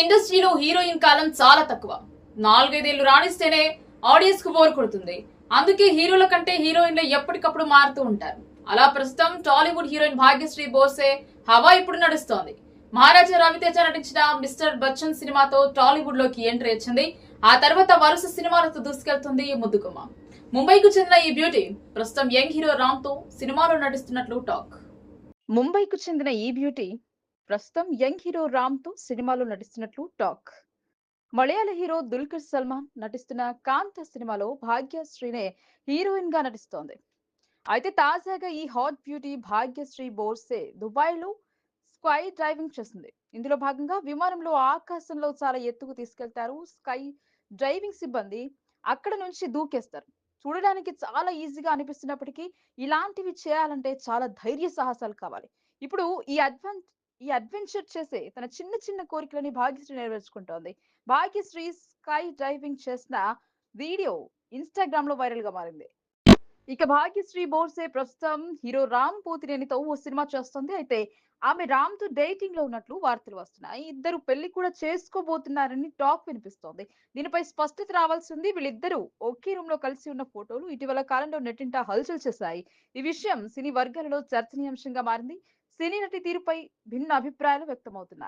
ఇండస్ట్రీలో హీరోయిన్ కాలం చాలా తక్కువ. నాలుగైదేళ్ళు రాణిస్తేనే ఆడియన్స్కు బోర్ కొడుతుంది. అందుకే హీరోల కంటే హీరోయిన్లు ఎప్పటికప్పుడు మారుతూ ఉంటారు. అలా ప్రస్తుతం టాలీవుడ్ హీరోయిన్ భాగ్యశ్రీ బోసే హవా ఇప్పుడు నడుస్తోంది. మహారాజా రవితేజ నటించిన మిస్టర్ బచ్చన్ సినిమాతో టాలీవుడ్లోకి ఎంట్రీ ఇచ్చింది ఆ తర్వాత వరుస సినిమాలతో దూసుకెళ్తుంది ఈ ముద్దుగుమ్మ. ముంబైకు చెందిన ఈ బ్యూటీ ప్రస్తుతం యంగ్ హీరో రామ్తో సినిమాలో నటిస్తున్నట్లు టాక్. ముంబైకు చెందిన ఈ బ్యూటీ ప్రస్తుతం యంగ్ హీరో రామ్తో సినిమాలో నటిస్తున్నట్లు టాక్. మలయాళ హీరో దుల్కర్ సల్మాన్ నటిస్తున్న కాంత సినిమాలో భాగ్యశ్రీనే హీరోయిన్గా నటిస్తోంది. అయితే తాజాగా ఈ హాట్ బ్యూటీ భాగ్యశ్రీ బోర్సే దుబాయ్లో స్కై డ్రైవింగ్ చేస్తుంది. ఇందులో భాగంగా విమానంలో ఆకాశంలో చాలా ఎత్తుకు తీసుకెళ్తారు స్కై డ్రైవింగ్ సిబ్బంది. అక్కడ నుంచి దూకేస్తారు. చూడడానికి చాలా ఈజీగా అనిపిస్తున్నప్పటికీ ఇలాంటివి చేయాలంటే చాలా ధైర్య సాహసాలు కావాలి. ఇప్పుడు ఈ అడ్వెంచ్ ఈ అడ్వెంచర్ చేసే తన చిన్న చిన్న కోరికలని భాగ్యశ్రీ నెరవేర్చుకుంటోంది. భాగ్యశ్రీ స్కై డ్రైవింగ్ చేసిన వీడియో ఇన్స్టాగ్రామ్లో వైరల్గా మారింది. ఇక భాగ్యశ్రీ బోర్సే ప్రస్తుతం హీరో రామ్ పోతినేనితో ఓ సినిమా చేస్తుంది. అయితే ఆమె రామ్తో డేటింగ్లో ఉన్నట్లు వార్తలు వస్తున్నాయి. ఇద్దరు పెళ్ళి కూడా చేసుకోబోతున్నారని టాక్ వినిపిస్తోంది. దీనిపై స్పష్టత రావాల్సింది వీళ్ళిద్దరూ ఒకే రూమ్లో కలిసి ఉన్న ఫోటోలు ఇటీవల కాలంలో నెట్టింటా హల్చల్ చేశాయి. ఈ విషయం సినీ వర్గాలలో చర్చనీయాంశంగా మారింది. సినీ నటి తీరుపై భిన్న అభిప్రాయాలు వ్యక్తమవుతున్నాయి.